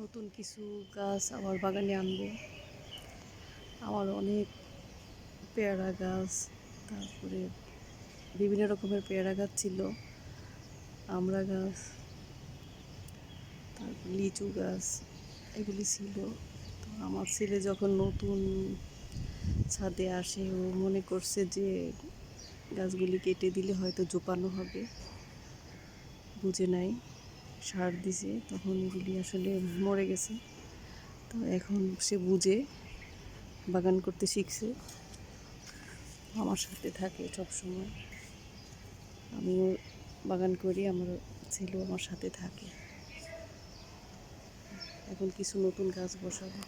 নতুন কিছু গাছ আমার বাগানে আনব। আমার অনেক পেয়ারা গাছ, তারপরে বিভিন্ন রকমের পেয়ারা গাছ ছিল আমড়া গাছ, তারপর লিচু গাছ, এগুলি ছিল। তো আমার ছেলে যখন নতুন ছাদে আসে, ও মনে করছে যে গাছগুলি কেটে দিলে হয়তো জোপানো হবে, বুঝে নাই। সার দিছে, তখন এগুলি আসলে মরে গেছে। তো এখন সে বুঝে, বাগান করতে শিখছে। আমার সাথে থাকে সব সময় আমিও বাগান করি, আমার ছেলেও আমার সাথে থাকে। এখন কিছু নতুন গাছ বসাবো।